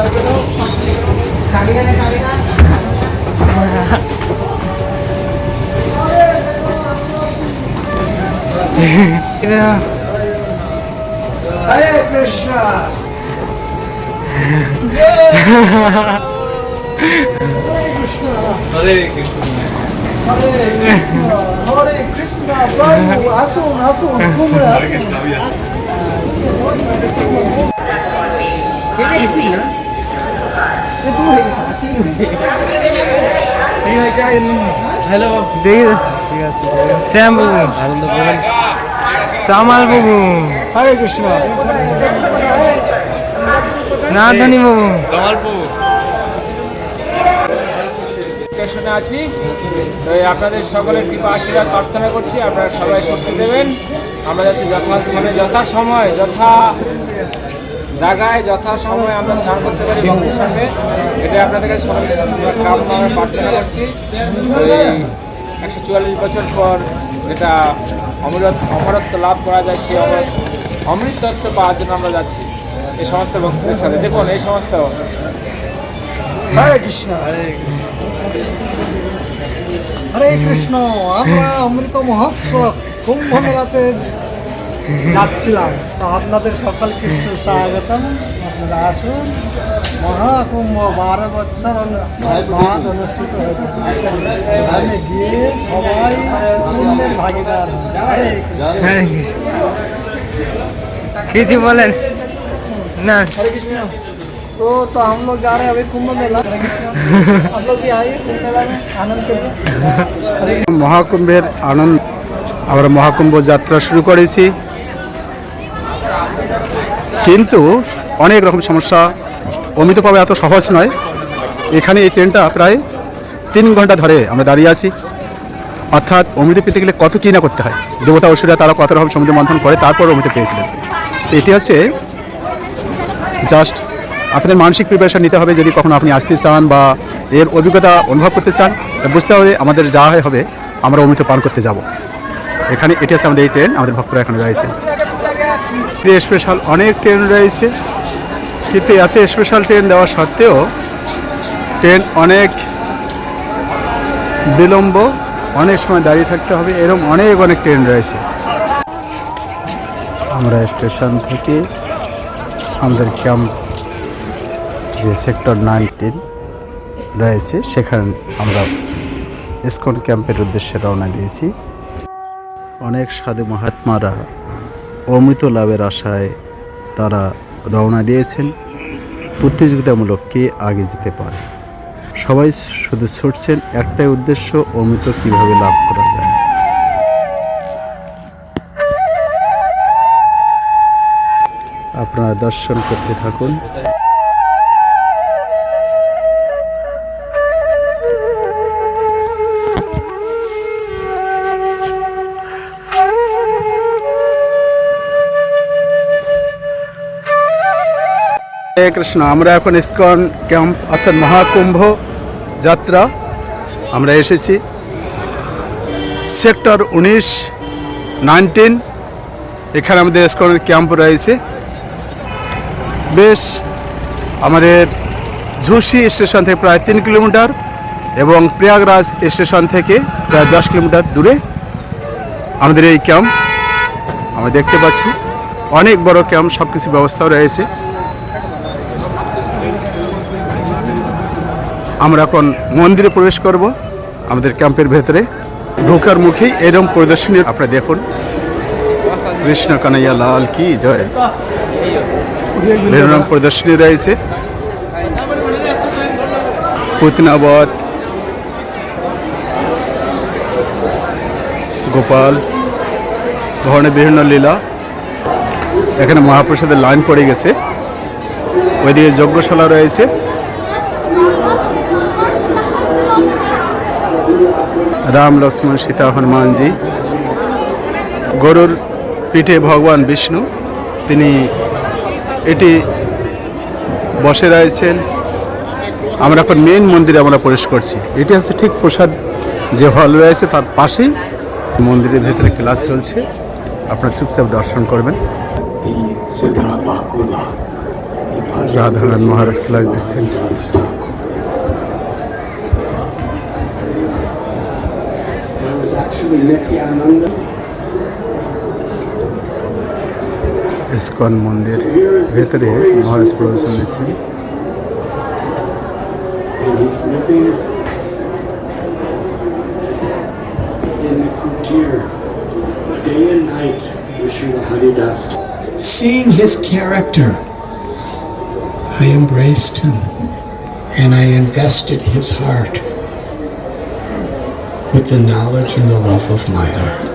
Hare Krishna. Hare Krishna. Hare Krishna. Hare Krishna. Hare Krishna. Prabhu, Asun, Asun, Kumar. Hare Krishna. Hare Krishna. Hello Shyam নাথনি বাবু কমলপুর স্টেশনে আছি আপনাদের সকলের কৃপা আশীর্বাদ প্রার্থনা করছি আপনারা সবাই শক্তি দেবেন আমরা যাতে যথা মানে যথা সময় যথা জায়গায় যথা সময় আমরা স্নান করতে পারি ভক্তির সঙ্গে। এটা আপনাদের কাছে কাছে কামনা প্রার্থনা করছি। ওই একশো চুয়াল্লিশ বছর পর এটা অমরত অমরত্ব লাভ করা যায়, সেই অমর অমৃতত্ব পাওয়ার জন্য আমরা যাচ্ছি। এই সমস্ত ভক্তদের সাথে। দেখুন, এই সমস্ত। হরে কৃষ্ণ হরে কৃষ্ণ। হরে কৃষ্ণ। আমরা অমৃত মহোৎসব কুম্ভ মেলাতে যাচ্ছিলাম তো আপনাদের সকলকে সুস্বাগতম আপনারা আসুন মহাকুম্ভ বারো বছর বাদ অনুষ্ঠিত হয়েছে আমি গিয়ে সবাই পুণ্যের ভাগিদার হরে কৃষ্ণ। হরে কৃষ্ণ। কিছু বলেন না हरे कृष्ण तो तो हम लोग जा रहे हैं अभी कुंभ मेला हरे कृष्ण आप लोग भी आइए कुंभ मेला में आनंद करिए हरे মহাকুম্ভের আনন্দ আমরা মহাকুম্ভ যাত্রা শুরু করেছি কিন্তু অনেক রকম সমস্যা। অমিত এত সহজ নয়। এখানে এই ট্রেনটা প্রায় তিন ঘণ্টা ধরে আমরা দাঁড়িয়ে আছি। অর্থাৎ অমৃত পেতে গেলে কত কী না করতে হয়। দেবতা অসুরা তারা কত রকম সমুদ্র মন্থন করে, তারপর অমৃত পেয়েছিলেন। এটি হচ্ছে জাস্ট আপনাদের মানসিক প্রিপারেশন নিতে হবে। যদি কখনো আপনি আসতে চান বা এর অভিজ্ঞতা অনুভব করতে চান বুঝতে হবে আমাদের যা হয় হবে, আমরা অমৃত পান করতে যাব। এখানে এটি হচ্ছে আমাদের এই ট্রেন আমাদের ভক্তরা এখানে রয়েছে স্পেশাল অনেক ট্রেন রয়েছে। কিন্তু এত স্পেশাল ট্রেন দেওয়া সত্ত্বেও ট্রেন অনেক বিলম্ব, অনেক সময় দাঁড়িয়ে থাকতে হবে, এরকম অনেক অনেক ট্রেন রয়েছে। আমরা স্টেশন থেকে আমাদের ক্যাম্প যে সেক্টর নাইনটিন রয়েছে, সেখানে আমরা ইসকন ক্যাম্পের উদ্দেশ্যে রওনা দিয়েছি। অনেক সাধু মহাত্মারা অমৃত লাভের আশায় তারা রওনা দিয়েছেন। প্রতিযোগিতামূলক কে আগে যেতে পারে? সবাই শুধু ছুটছেন একটাই উদ্দেশ্য, অমৃত কীভাবে লাভ করা যায়? আপনারা দর্শন করতে থাকুন। হরে কৃষ্ণ। আমরা এখন ইস্কন ক্যাম্প, অর্থাৎ মহাকুম্ভ যাত্রা। আমরা এসেছি। সেক্টর উনিশ, নাইনটিন, এখানে আমাদের ইস্কনের ক্যাম্প রয়েছে। বেশ, আমাদের ঝুসি স্টেশন থেকে প্রায় তিন কিলোমিটার এবং প্রয়াগরাজ স্টেশন থেকে প্রায় দশ কিলোমিটার দূরে আমাদের এই ক্যাম্প। আমরা দেখতে পাচ্ছি, অনেক বড় ক্যাম্প সব কিছু ব্যবস্থাও রয়েছে। আমরা এখন মন্দিরে প্রবেশ করব, আমাদের ক্যাম্পের ভেতরে। ঢোকার মুখেই এরকম প্রদর্শনী আপনারা দেখুন। কৃষ্ণ কানাইয়া লাল কি জয়। এরকম প্রদর্শনী রয়েছে। পুতনাবত গোপাল। ধরনের বিভিন্ন লীলা। এখানে মহাপ্রসাদের লাইন পড়ে গেছে। ওইদিকে যজ্ঞশালা রয়েছে। রাম লক্ষ্মণ সীতা হনুমানজি। গরুর পিঠে ভগবান বিষ্ণু। তিনি এটি বসে রয়েছেন। আমরা এখন মেন মন্দিরে আমরা প্রবেশ করছি। এটি হচ্ছে ঠিক প্রসাদ যে হল রয়েছে তার পাশেই। মন্দিরের ভেতরে ক্লাস চলছে। আপনারা চুপচাপ দর্শন করবেন। রাধারান মহারাজ ক্লাস দিচ্ছেন। was actually Nityananda. ইস্কন মন্দির ভেতরে মহারাজ প্রবেশন দিচ্ছেন And he's living in Kutir day and night wishing the Haridas. Seeing his character, I embraced him and I invested his heart with the knowledge and the love of my heart.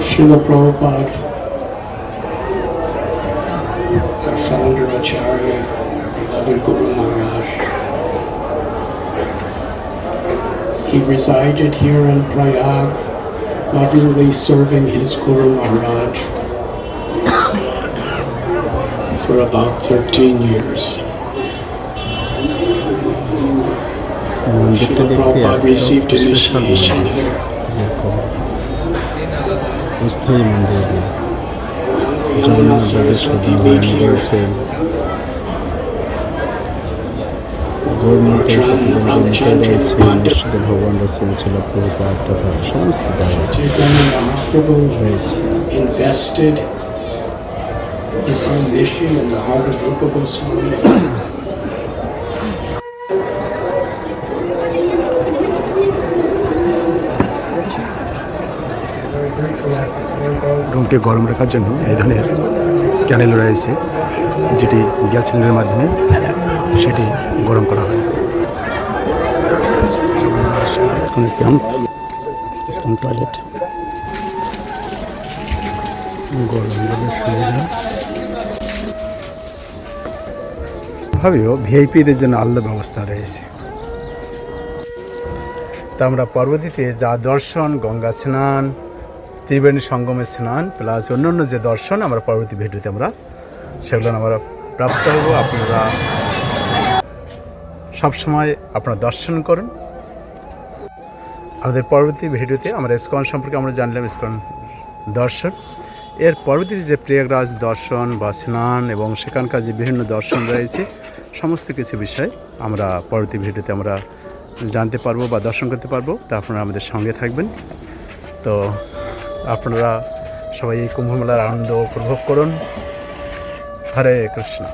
Srila Prabhupada, our founder Acharya, our beloved Guru Maharaj. He resided here in Prayag, lovingly serving his Guru Maharaj for about 13 years. মন্দিরটা Srila দেখতে Prabhupada received একদম special initiation মন্দির here. যেরকম স্থায়ী মন্দির জগন্নাথ দেবের সাথে মহারানী রয়েছেন গৌরমীতে ভগবান রয়েছেন ছিল প্রভুপাত তথা সমস্ত জায়গায় রয়েছে invested his own mission in the heart of Rupa Goswami. রুমকে গরম রাখার জন্য এই ধরনের ক্যানেল রয়েছে যেটি গ্যাস সিলিন্ডারের মাধ্যমে সেটি গরম করা হয়। টয়লেট গরম জলের সুবিধা ভাবেও ভিআইপিদের জন্য আলাদা ব্যবস্থা রয়েছে। তা আমরা পরবর্তীতে যা দর্শন, গঙ্গা স্নান, ত্রিবেণী সঙ্গমে স্নান, প্লাস অন্যান্য যে দর্শন আমরা পরবর্তী ভিডিওতে আমরা, সেগুলো আমরা প্রাপ্ত হব। আপনারা সবসময় আপনারা দর্শন করুন। আমাদের পরবর্তী ভিডিওতে আমরা ইস্কন সম্পর্কে আমরা জানলাম ইস্কন দর্শন। এর পরবর্তীতে যে প্রয়াগরাজ দর্শন বা স্নান এবং সেখানকার যে বিভিন্ন দর্শন রয়েছে, সমস্ত কিছু বিষয় আমরা পরবর্তী ভিডিওতে আমরা জানতে পারব বা দর্শন করতে পারব। তা আপনারা আমাদের সঙ্গে থাকবেন। তো আপনারা সবাই এই কুম্ভ মেলার আনন্দ উপভোগ করুন। হরে কৃষ্ণ।